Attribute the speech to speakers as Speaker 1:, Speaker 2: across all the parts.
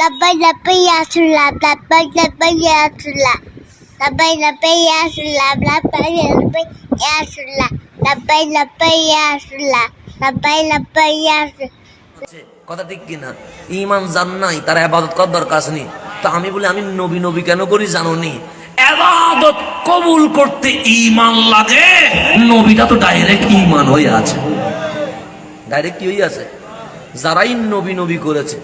Speaker 1: labai labai ją sula, labai labai ją sula, labai labai ją sula, labai labai ją sula, labai labai ją sula, labai labai ją
Speaker 2: sula. কথা ঠিক কিনা? ইমান জান নাই তার আবাদত কর দরকার নেই তো আমি বলি আমি নবী নবী কেন করি জানো নি? আবাদত কবুল করতে ইমান লাগে নবীটা তো ডাইরেক্ট ইমান হয়ে আছে। ডাইরেক্ট কি হয়ে আছে? যারাই নবী নবী করেছে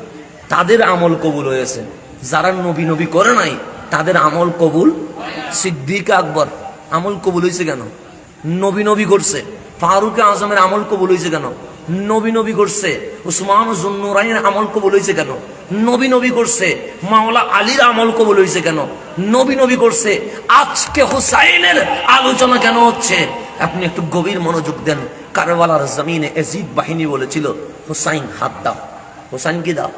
Speaker 2: তাদের আমল কবুল হয়েছে। যারা নবী নবী করে নাই, তাদের আমল কবুল সিদ্দিক আকবর। আমল কবুল হয়েছে কেন? নবী নবী করছে। ফারুক আজমের আমল কবুল হয়েছে কেন? নবী নবী করছে। উসমান জুন্নুরাইনের আমল কবুল হয়েছে কেন? নবী নবী করছে। মাওলা আলীর আমল কবুল হয়েছে কেন? নবী নবী করছে। আজকে হুসাইনের আলোচনা কেন হচ্ছে? আপনি একটু গভীর মনোযোগ দেন। কারবালার জমিনে এজিদ বাহিনী বলেছিল, হুসাইন, হাত দাও। হুসাইন কি দাও?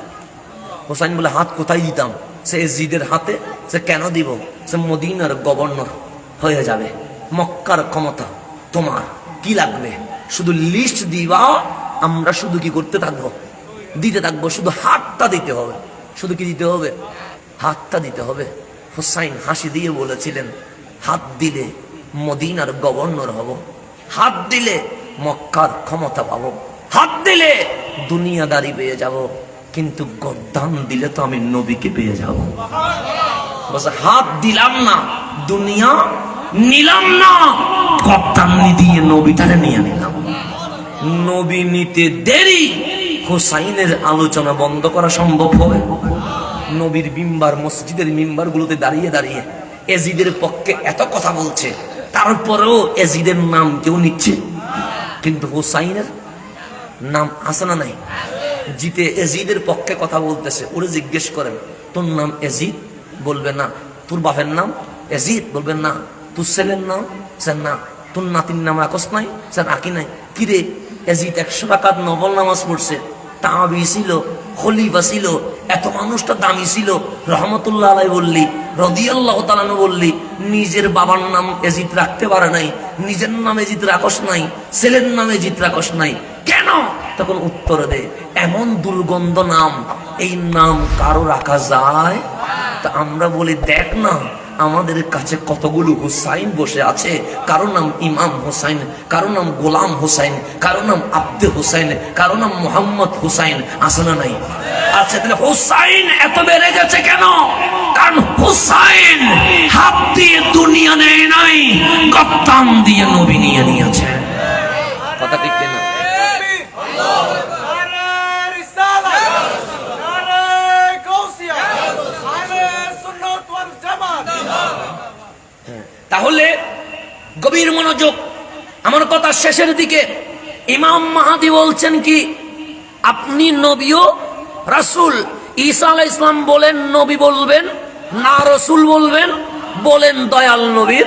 Speaker 2: হোসাইন বলে, হাত কোথায় দিতাম? সে জিদের হাতে, সে কেন দিব? সে মদিনার গভর্নর হয়ে যাবে। মক্কার ক্ষমতা তোমার। কি লাগবে? শুধু লিস্ট দিবা, আমরা শুধু কি করতে থাকব? দিতে থাকব, শুধু হাতটা দিতে হবে। শুধু কি দিতে হবে? হাতটা দিতে হবে। হোসাইন হাসি দিয়ে বলেছিলেন, হাত দিলে মদিনার গভর্নর হব। হাত দিলে মক্কার ক্ষমতা পাবো। হাত দিলে দুনিয়াদারি পেয়ে যাব। কিন্তু গদ্দান দিলে তো আমি নবীকে পেয়ে যাব। হাত দিলাম না, দুনিয়া নিলাম না। গদ্দানি দিয়ে নবীটারে নিয়ে নিলাম। নবী নিতে দেরি, হোসাইনের আলোচনা বন্ধ করা সম্ভব হবে। নবীর মিম্বার, মসজিদের মিম্বার গুলোতে দাঁড়িয়ে দাঁড়িয়ে এজিদের পক্ষে এত কথা বলছে, তারপরেও এজিদের নাম কেউ নিচ্ছে। কিন্তু হোসাইনের নাম আছে না নাই? জিতে এজিদের পক্ষে কথা বলতেছে, ওরে জিজ্ঞেস করেন, তোর নাম এজিদ? বলবে, না। তোর বাপের নাম? এজিদ? বলবেন না। তোর ছেলের নাম? স্যার, না। তোর নাতির নাম রাখস নাই? স্যার আঁকি নাই। কিরে এজিদ একশো টাকার নবল নামাজ পড়ছে। তাবি ছিল, খলিফা ছিল, এত মানুষটা দামি ছিল। রহমতুল্লাহ আলাই বললি, রদিয়াল্লাহ তালানু বললি, নিজের বাবার নাম এজিদ রাখতে পারে নাই, নিজের নাম এজিদ রাখস নাই, ছেলের নামে এজিদ রাখস নাই। কেন? তখন উত্তর দে, এমন দুর্গন্ধ নাম, এই নাম কারও রাখা যায়? তা আমরা বলি, দেখ না, আমাদের কাছে কতগুলো হুসাইন বসে আছে। কারও নাম ইমাম হুসাইন, কারও নাম গোলাম হুসাইন, কারও নাম আব্দে হুসাইন, কারও নাম মোহাম্মদ হুসাইন, আছে না নাই? আচ্ছা তাহলে হুসাইন এত বেড়ে গেছে কেন? কারণ হুসাইন হাত দিয়ে দুনিয়া নেয় নাই গপ্তাম দিয়ে নবী নিয়ে নিয়েছে। কথা ঠিক আমার শেষের দিকে ইমাম মাহাদি বলছেন কি, আপনি নবীও রাসূল। ঈসা আলাইহিস ইসলাম বলেন, নবী বলবেন, না রসুল বলবেন। বলেন, দয়াল নবীর।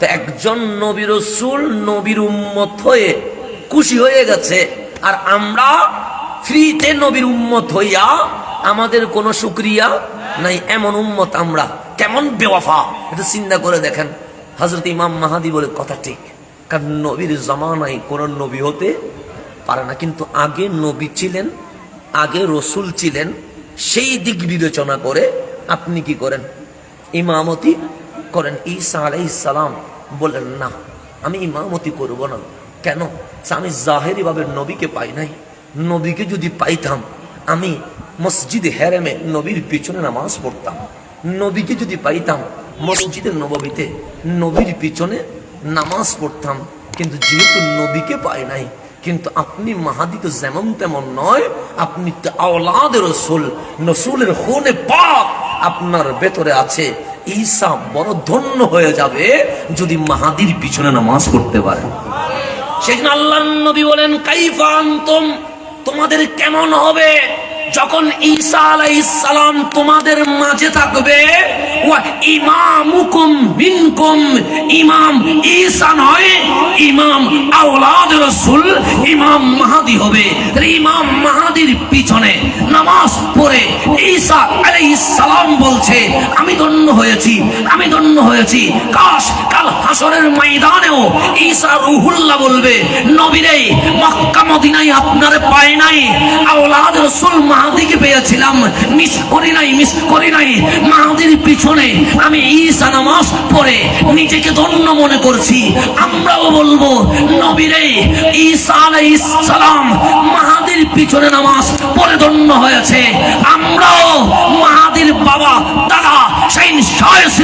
Speaker 2: তো একজন নবী রসুল নবীর উম্মত হয়ে খুশি হয়ে গেছে। আর আমরা ফ্রিতে নবীর উম্মত হইয়া আমাদের কোনো শুক্রিয়া নাই, এমন উম্মত আমরা। কেমন বেওয়াফা, এটা চিন্তা করে দেখেন। হজরত ইমাম মাহাদি বলে কথা ঠিক। কারণ নবীর জমানায় কোন নবী হতে পারে না। কিন্তু আগে নবী ছিলেন, আগে রসুল ছিলেন, সেই দিক বিবেচনা করে আপনি কি করেন? ইমামতি করেন। ঈসা আলাইহিস সালাম বলেন না, আমি ইমামতি করব না। কেন? আমি জাহেরি ভাবে নবীকে পাই নাই। নবীকে যদি পাইতাম, আমি মসজিদে হেরেমে নবীর পিছনে নামাজ পড়তাম। নবীকে যদি পাইতাম, মসজিদে নববীতে নবীর পিছনে নামাজ পড়তাম, কিন্তু যেহেতু নবীকে পাই নাই, কিন্তু আপনি মাহাদি তো যেমন তেমন নয়, আপনি তো আওলাদের নসুলের খুনে পাক আপনার ভেতরে আছে। ঈসা বড় ধন্য হয়ে যাবে যদি মাহাদির পিছনে নামাজ পড়তে পারে সেদিন আল্লাহ নবী বলেন, কাইফা আনতুম? তোমাদের কেমন হবে? যখন ঈসা আলাইহিস সালাম তোমাদের মাঝে থাকবে ইমামুকুম মিনকুম, ইমাম ঈসা নয়, ইমাম আওলাদ রাসূল, ইমাম মাহাদি হবে। ইমাম মাহাদির পিছনে নামাজ পড়ে ঈসা আলাইহিস সালাম বলছে, আমি ধন্য হয়েছি, আমি ধন্য হয়েছি। কাশ, কাল হাসরের ময়দানেও ঈসা রুহুল্লাহ বলবে, নবীরে, মক্কা মদিনায় আপনারে পায় নাই, আওলাদ রসুল মাহাদিকে পেয়েছিলাম। মিস করি নাই, মিস করি নাই। মাহাদির পিছনে আমি ঈসা নামাজ পড়ে নিজেকে ধন্য মনে করছি। আমরাও বলব, নবীরে ঈসা আলাইহিস সালাম মাহাদির পিছনে নামাজ পড়ে ধন্য হয়েছে। আমরাও মাহাদির বাবা, দাদা সেই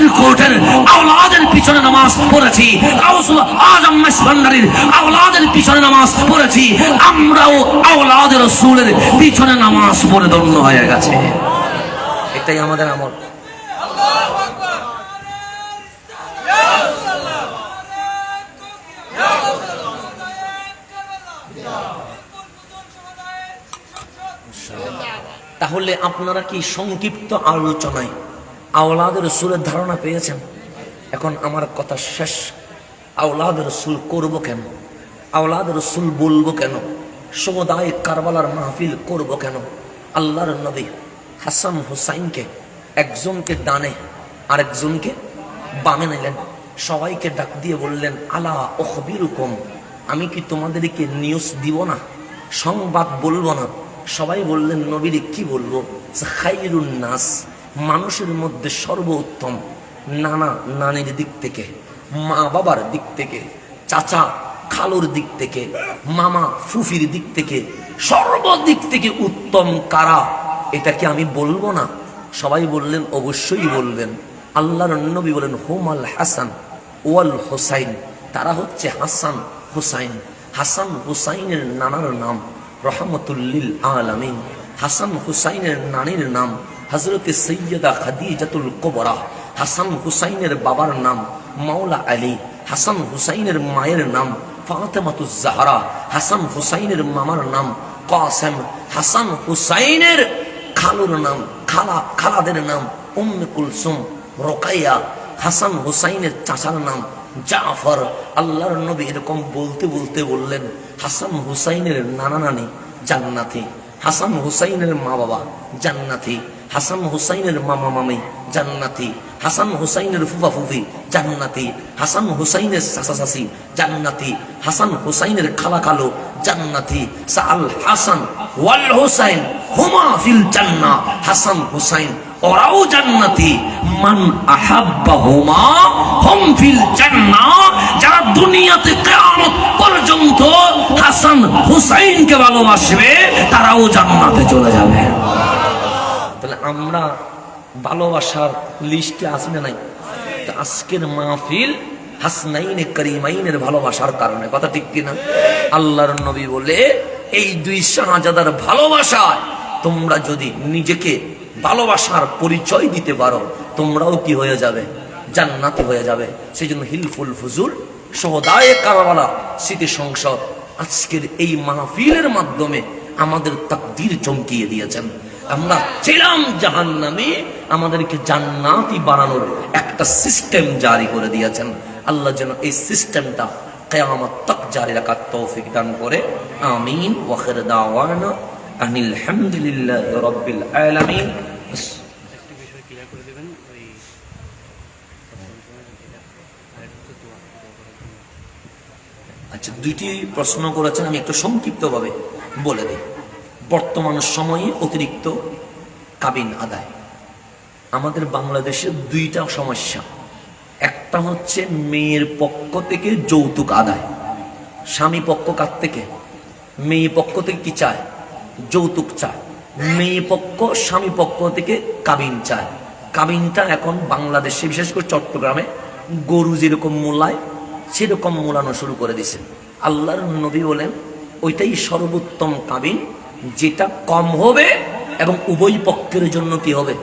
Speaker 2: কোর্টের আওলাদের পিছনে নামাজ পড়েছি। কাউসুল আজম আওলাদের পিছনে নামাজ পড়েছি। আমরাও আওলাদের রসুলের পিছনে নামাজ পড়ে ধন্য হয়ে গেছে। এটাই আমাদের আমল। তাহলে আপনারা কি সংক্ষিপ্ত আলোচনায় আওলাদের রসুলের ধারণা পেয়েছেন? এখন আমার কথা শেষ। আওলাদের রসুল করব কেন? আওলাদের রসুল বলব কেন? সমুদায় কারবালার মাহফিল করব কেন? আল্লাহর নবী হাসান হুসাইনকে একজনকে ডানে আরেকজনকে বামে নিলেন। সবাইকে ডাক দিয়ে বললেন, আলা ওখবিরুকম আমি কি তোমাদেরকে নিউজ দিব না? সংবাদ বলব না? সবাই বললেন, নবীর কি বলব? খাইরুন নাস, মানুষের মধ্যে সর্বোত্তম নানা নানির দিক থেকে মা বাবার দিক থেকে, চাচা খালুর দিক থেকে, মামা ফুফির দিক থেকে, সর্বদিক থেকে উত্তম কারা? এটা কি আমি বলব না? সবাই বললেন, অবশ্যই বলবেন। আল্লাহর নবী বলেন হোম আল হাসান ওয়াল হোসাইন। তারা হচ্ছে হাসান হোসাইন। হাসান হোসাইনের নানার নাম। রহমতুল্লিল আলামিন। হাসান হুসাইনের নানির নাম হজরতে সৈয়দা খাদিজাতুল কোবরা। হাসান হুসাইনের বাবার নাম মাওলা আলী। হাসান হুসাইনের মায়ের নাম ফাতেমাতুজ জাহরা। হাসান হুসাইনের মামার নাম কাসেম। হাসান হুসাইনের খালুর নাম খালা, খালাদের নাম উম্মে কুলসুম রোকাইয়া। হাসান হুসাইনের চাচার নাম জাফর, আল্লাহর নবী এরকম বলতে বলতে বললেন, হাসান হুসাইনের নানা নানি জান্নাতি, হাসান হুসাইনের মা বাবা জান্নাতি, হাসান হুসাইনের মামা মামি জান্নাতি, হাসান হুসাইনের ফুফা ফুফি জান্নাতি, হাসান হুসাইনের চাচি জান্নাতি, হাসান হুসাইনের খালা কালো জান্নাতি সাল হাসান ওয়াল হুসাইন হুমা ফিল জান্নাহ, হাসান হুসাইন ওরাও জান্নাতি। মান আহাব্বা হুমা হুম ফিল জান্নাহ যারা দুনিয়াতে কিয়ামত পর্যন্ত হাসান হুসাইনকে ভালোবাসবে, তারাও জান্নাতে চলে যাবে। তাহলে আমরা ভালোবাসার লিস্টে আসবে নাই। আজকের মাহফিল হাসনাইনে করিমাইনের ভালোবাসার কারণে। কথা ঠিক কিনা? আল্লাহর নবী বলে, এই দুই শাহজাদার ভালোবাসায় তোমরা যদি নিজেকে ভালোবাসার পরিচয় দিতে পারো, তোমরাও কি হয়ে যাবে? জান্নাতি হয়ে যাবে। সেই জন্য হিলফুল ফুজুল, সহদায় কারাবালা স্মৃতি সংসদ আজকের এই মাহফিলের মাধ্যমে আমাদের তাকদির চমকিয়ে দিয়েছেন। আমরা ছিলাম জাহান্নামে, আমাদেরকে জান্নাতি বানানোর একটা সিস্টেম জারি করে দিয়েছেন। আল্লাহ যেন এই সিস্টেমটা কেয়ামত তক জারি রাখার তৌফিক দান করে। আমিন। ওয়াখির দাওয়ানা আনিল হামদুলিল্লাহ রব্বিল আলামিন।
Speaker 3: একটা বিষয় ক্লিয়ার করে দেবেন ওই আরেকটু দোয়া দোয়া করার জন্য
Speaker 2: আচ্ছা দুইটি প্রশ্ন করেছেন আমি একটু সংক্ষিপ্তভাবে বলে দিই। বর্তমান সময়ে অতিরিক্ত কাবিন আদায়। আমাদের বাংলাদেশে দুইটা সমস্যা। একটা হচ্ছে মেয়ের পক্ষ থেকে যৌতুক আদায়। স্বামী পক্ষ কার থেকে? মেয়ে পক্ষ থেকে কি চায়? যৌতুক চায়। মেয়ে পক্ষ স্বামী পক্ষ থেকে কাবিন চায়। কাবিনটা এখন বাংলাদেশে, বিশেষ করে চট্টগ্রামে গরু যেরকম মূলায়, সেরকম মূলানো শুরু করে দিছে আল্লাহর নবী বলেন, ওইটাই সর্বোত্তম কাবিন, যেটা কম হবে এবং উভয় পক্ষের জন্য কি হবে?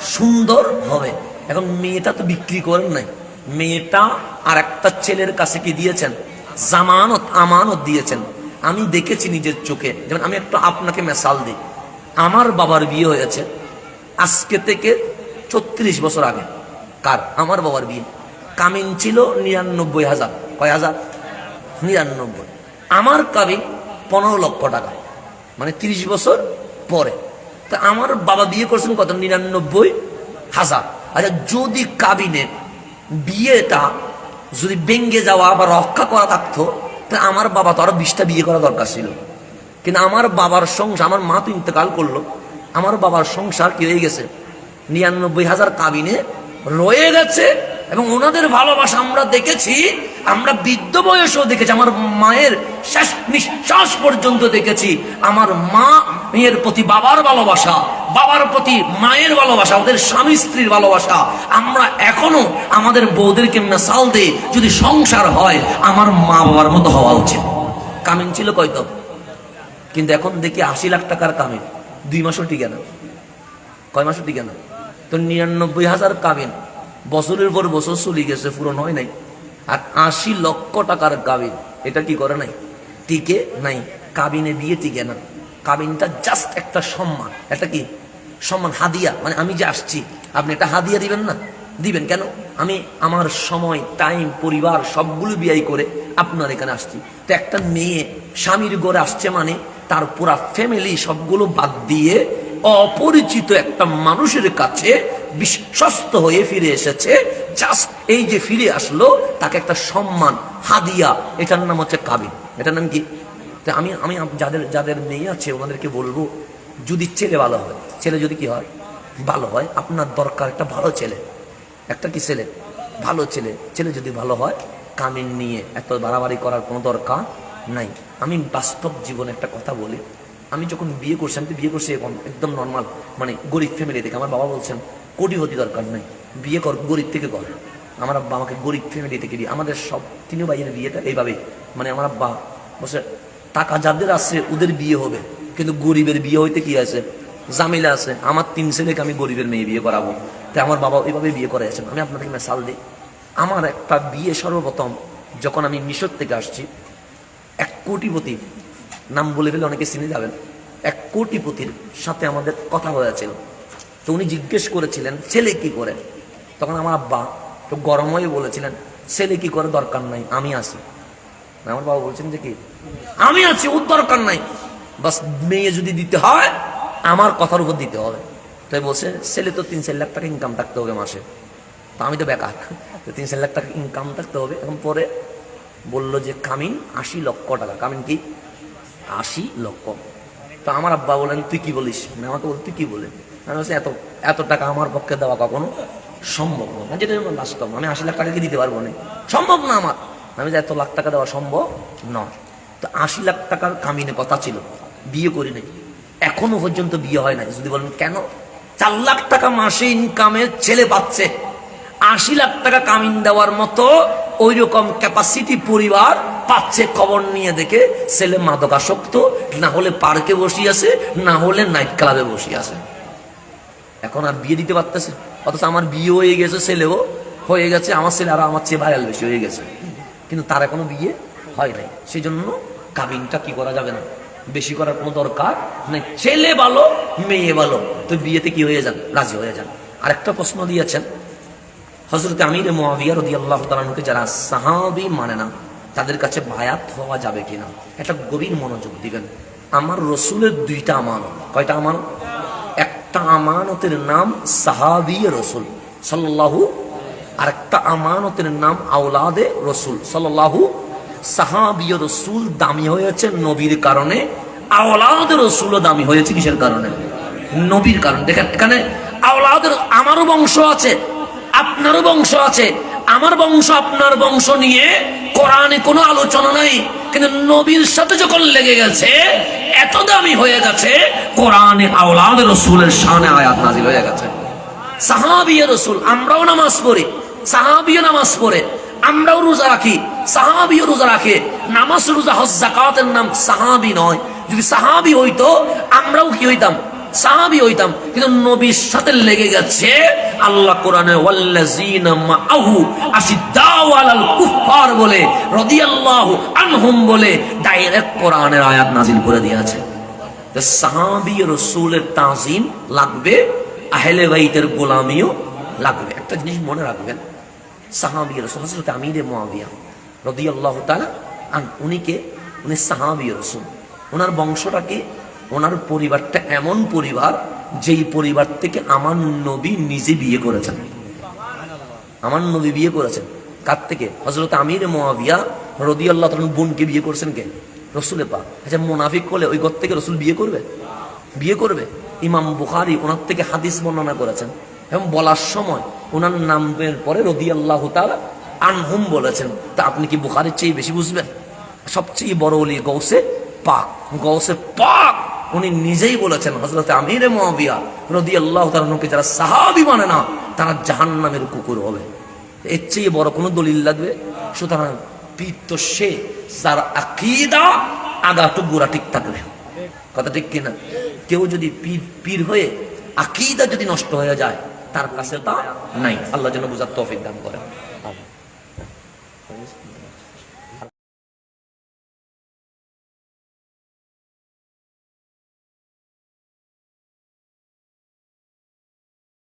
Speaker 2: সুন্দর হবে। এখন মেয়েটা তো বিক্রি করেন নাই। মেয়েটা আর একটা ছেলের কাছে কি দিয়েছেন? জামানত, আমানত দিয়েছেন। আমি দেখেছি নিজের চোখে। যেমন আমি একটু আপনাকে মেসাল দিই। আমার বাবার বিয়ে হয়েছে আজকে থেকে ছত্রিশ বছর আগে। কার? আমার বাবার বিয়ে। কামিন ছিল নিরানব্বই হাজার। কয় হাজার? নিরানব্বই। আমার কাবিন পনেরো লক্ষ টাকা। মানে তিরিশ বছর পরে। তা আমার বাবা বিয়ে করছেন কত? নিরানব্বই হাজার। আচ্ছা যদি কাবিনে বিয়েটা যদি ভেঙ্গে যাওয়া বা রক্ষা করা থাকতো, তা আমার বাবা তো আরও বিশটা বিয়ে করা দরকার ছিল। কিন্তু আমার বাবার সংসার, আমার মা তো ইন্তেকাল করল। আমার বাবার সংসার কি হয়ে গেছে? নিরানব্বই হাজার কাবিনে রয়ে গেছে এবং ওনাদের ভালোবাসা আমরা দেখেছি, আমরা বৃদ্ধ বয়সেও দেখেছি, আমার মায়ের শেষ নিঃশ্বাস পর্যন্ত দেখেছি। আমার মা মেয়ের প্রতি বাবার ভালোবাসা, বাবার প্রতি মায়ের ভালোবাসা ওদের স্বামী স্ত্রীর ভালোবাসা। আমরা এখনও আমাদের বউদেরকে মেসাল দিই যদি সংসার হয়, আমার মা বাবার মতো হওয়া উচিত। কামিন ছিল কয়তো কিন্তু এখন দেখি আশি লাখ টাকার কামিন দুই মাসও টিকে না। কয় মাসও টিকে না? তো নিরানব্বই হাজার কাবিন বছরের পর বছর চলে গেছে, পূরণ হয় নাই। আর আশি লক্ষ টাকার কাবিন এটা কি করে নাই? টিকে নাই। কাবিনে বিয়ে টিকে না। কাবিনটা জাস্ট একটা সম্মান। এটা কি? সম্মান, হাদিয়া। মানে আমি যে আসছি, আপনি একটা হাদিয়া দিবেন না? দিবেন কেন? আমি আমার সময় টাইম পরিবার সবগুলো বিয়াই করে আপনার এখানে আসছি। তো একটা মেয়ে স্বামীর ঘরে আসছে মানে তার পুরা ফ্যামিলি সবগুলো বাদ দিয়ে অপরিচিত একটা মানুষের কাছে বিশ্বস্ত হয়ে ফিরে এসেছে। জাস্ট এই যে ফিরে আসলো, তাকে একটা সম্মান, হাদিয়া, এটার নাম হচ্ছে কাবিন এটার নাম কি? আমি আমি যাদের যাদের মেয়ে আছে, ওনাদেরকে বলব, যদি ছেলে ভালো হয়, ছেলে যদি কি হয়? ভালো হয়, আপনার দরকার একটা ভালো ছেলে। একটা কি ছেলে? ভালো ছেলে। ছেলে যদি ভালো হয় কামিন নিয়ে এত বাড়াবাড়ি করার কোনো দরকার নাই। আমি বাস্তব জীবনে একটা কথা বলি। আমি যখন বিয়ে করছি, আমি বিয়ে করছি এখন একদম নর্মাল মানে গরিব ফ্যামিলি থেকে। আমার বাবা বলছেন, কোটি হতে দরকার নাই। বিয়ে কর, গরিব থেকে কর। আমার আব্বা আমাকে গরিব ফ্যামিলি থেকে বিয়ে আমাদের সব তিন ভাইয়ের বিয়েটা এইভাবেই মানে আমার আব্বা বসে টাকা যাদের আছে, ওদের বিয়ে হবে। কিন্তু গরিবের বিয়ে হইতে কি আছে? জামিলা আছে। আমার তিন ছেলেকে আমি গরিবের মেয়ে বিয়ে করাবো। তাই আমার বাবা ওইভাবে বিয়ে করে করাইছেন আমি আপনাদেরকে মেসাল দিই। আমার একটা বিয়ে সর্বপ্রথম, যখন আমি মিশর থেকে আসছি কোটিপতি। নাম বলে ফেলে অনেকে চিনে যাবেন। এক কোটিপতির সাথে আমাদের কথা হয়েছিল তো উনি জিজ্ঞেস করেছিলেন, ছেলে কি করে? তখন আমার আব্বা তো গরম হয়ে বলেছিলেন, ছেলে কি করে দরকার নাই, আমি আছি। আমার বাবা বলছেন যে কি, আমি আছি, ওর দরকার নাই। বাস মেয়ে যদি দিতে হয়, আমার কথার উপর দিতে হবে। তাই বলছে, ছেলে তো তিন চার লাখ টাকা ইনকাম থাকতে হবে মাসে। তো আমি তো বেকার তিন চার লাখ টাকা ইনকাম থাকতে হবে, এখন পরে বলল যে, কামিন, আশি লক্ষ টাকা। কামিন কি? আশি লক্ষ। তো আমার আব্বা বলেন, তুই কি বলিস? মানে আমাকে বল তুই কি বলে? আমি বলছি, এত এত টাকা আমার পক্ষে দেওয়া কখনো সম্ভব না। যেটা বাস্তব আমি আশি লাখ টাকা কি দিতে পারব না। সম্ভব না আমার। আমি যে এত লাখ টাকা দেওয়া সম্ভব নয়। তো আশি লাখ টাকার কামিনে কথা ছিল। বিয়ে করি নাই। এখনও পর্যন্ত বিয়ে হয় নাই। যদি বলেন, কেন? চার লাখ টাকা মাসে ইনকামের ছেলে পাচ্ছে। আশি লাখ টাকা কামিন দেওয়ার মতো ওই রকম ক্যাপাসিটি পরিবার পাচ্ছে খবর নিয়ে দেখে ছেলে মাদকাসক্ত, না হলে পার্কে বসে আছে, না হলে নাইট ক্লাবে বসে আছে। এখন আর বিয়ে দিতে পারতেছে অথচ আমার বিয়ে হয়ে গেছে ছেলেও, হয়ে গেছে আমার ছেলে আরও আমার চেয়ে ভাইরাল বেশি হয়ে গেছে। কিন্তু তার এখনও বিয়ে হয় নাই। সেই জন্য কাবিনটা কি করা যাবে না? বেশি করার কোনো দরকার নেই। ছেলে ভালো, মেয়ে ভালো। তো বিয়েতে কি হয়ে যান রাজি হয়ে যান আরেকটা প্রশ্ন দিয়েছেন হজরত আমির মোয়াবিয়া রদি আল্লাহ যারা সাহাবি মানে না, তাদের কাছে বায়াত হওয়া যাবে কিনা? একটা গভীর মনোযোগ দিবেন। আমার রসুলের দুইটা আমানত। কয়টা আমানত? একটা আমানতের নাম সাহাবি রসুল সাল্লাহু আর একটা আমানতের নাম আওলাদে রসুল সাল্লাহু সাহাবীয় রসুল দামি হয়েছে নবীর কারণে, আওলাদ রসুলও দামি হয়েছে কিসের কারণে? নবীর কারণে। দেখেন, এখানে আওলাদের আমারও বংশ আছে আপনারও বংশ আছে। আমার বংশ, আপনার বংশ নিয়ে কোরআনে কোনো আলোচনা নাই। কিন্তু নবীর সাথে যখন লেগে গেছে, এত দামি হয়ে গেছে, কোরআনে আওলাদ রসুলের সামনে আয়াত নাজিল হয়ে গেছে। সাহাবিয়া রসুল, আমরাও নামাজ পড়ি। সাহাবিও নামাজ পড়ে। আমরাও রোজা রাখি। সাহাবিও রোজা রাখে। নামাজ, রোজা, হজ জাকাতের নাম সাহাবি নয়। যদি সাহাবি হইতো, আমরাও কি হইতাম? সাহাবি হইতাম, কিন্তু নবীর সাথে লেগে গেছে। আল্লাহ কোরআনে ওয়াল্লাযিনা মাআহু আশিদ্দাউ আলাল কুফফার বলে, রাদিয়াল্লাহু আনহুম বলে, ডাইরেক্ট কোরআনের আয়াত নাজিল করে দিয়েছে। সাহাবি রসুলের তাজিম লাগবে, আহলে বাইতের গোলামিও লাগবে। একটা জিনিস মনে রাখবেন, সাহাবি রসুল হজরত আমিরে মোয়াবিয়া রদি আল্লাহ তালা আন, উনিকে, উনি সাহাবি রসুল। ওনার বংশটাকে ওনার পরিবারটা এমন পরিবার যেই পরিবার থেকে আমার নবী নিজে বিয়ে করেছেন। আমার নবী বিয়ে করেছেন। কার থেকে? হজরত আমির মোয়াবিয়া রদি আল্লাহ বোনকে বিয়ে করছেন কে? রসুলে পা। আচ্ছা মোনাফিক করলে ওই ঘর থেকে রসুল বিয়ে করবে? বিয়ে করবে? ইমাম বুখারি ওনার থেকে হাদিস বর্ণনা করেছেন। এবং বলার সময় ওনার নামের পরে রদি আল্লাহ আনহুম বলেছেন। তা আপনি কি বুখারির চেয়ে বেশি বুঝবেন? সবচেয়ে বড় অলি গৌসে পাক। গৌসে পাক! উনি নিজেই বলেছেন হজরত আমিরে মহাবিয়া রদি আল্লাহ তালকে যারা সাহাবি মানে না, তারা জাহান নামের কুকুর হবে। এর চেয়ে বড় কোনো দলিল লাগবে? সুতরাং পীর তো সে, যার আকিদা আগা তো গোড়া ঠিক থাকবে। কথা ঠিক কিনা? কেউ যদি পীর পীর হয়ে আকিদা যদি নষ্ট হয়ে যায়, তার কাছে তা নাই। আল্লাহ যেন বুঝার তৌফিক দান করে